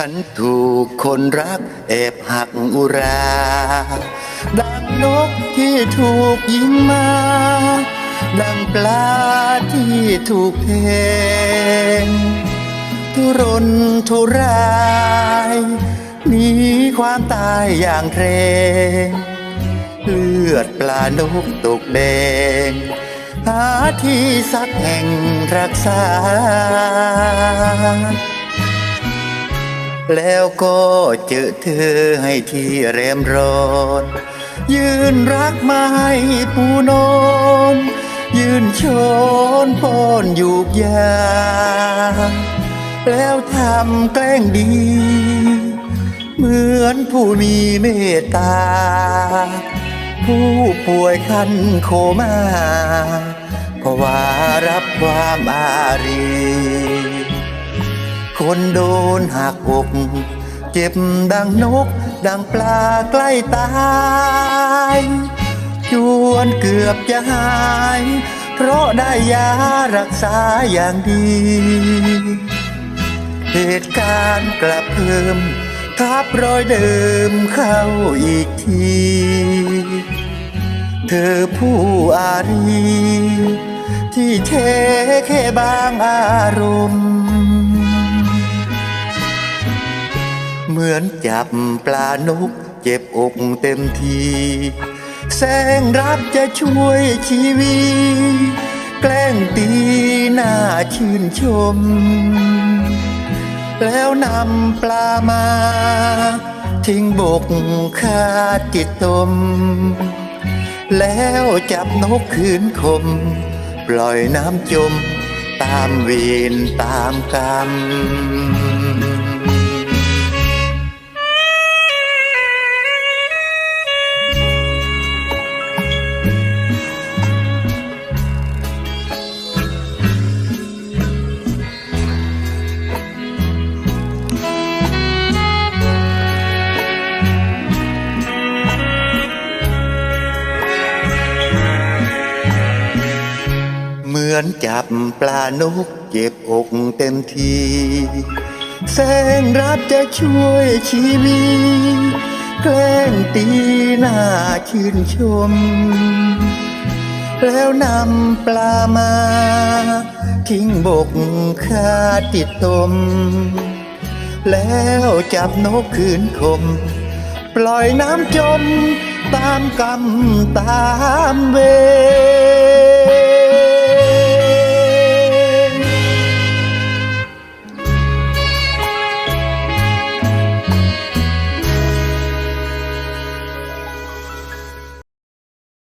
ฉันถูกคนรักแอบหักอุรา ดังนกที่ถูกยิงมา ดังปลาที่ถูกเพงทุรนทุรายหนีความตายอย่างเพลงเลือดปลานกตกแดง หาที่สักแห่งรักษา แล้วก็เจอเธอให้ที่แรมร้อน ยืนรักไม้ผู้นอน ยืนชนพอนยูกยา แล้วทำแกล้งดี เหมือนผู้มีเมตตา ผู้ป่วยคันโคมาเพราะว่ารับความอารี คนโดนหักอก เจ็บดังนก ดังปลาใกล้ตายจวนเกือบจะหาย เพราะได้ยารักษาอย่างดี เหตุการณ์กลับเพิ่มทับรอยเดิมเข้าอีกที เธอผู้อารีที่เทแค่บางอารมณ์ เหมือนจับปลานกเจ็บอกเต็มที แสงรับจะช่วยชีวิตแกล้งตีหน้าชื่นชม แล้วนำปลามา ทิ้งบกคาติดตม แล้วจับนกคืนคม ปล่อยน้ำจม ตามเวรตามกรรม อนจับปลานกเจ็บอกเต็มที แสงรับจะช่วยชีวิตแกล้งตีหน้าชื่นชม แล้วนำปลามา ทิ้งบกคาติดตม แล้วจับนกคืนคม ปล่อยน้ำจมตามกรรมตามเวร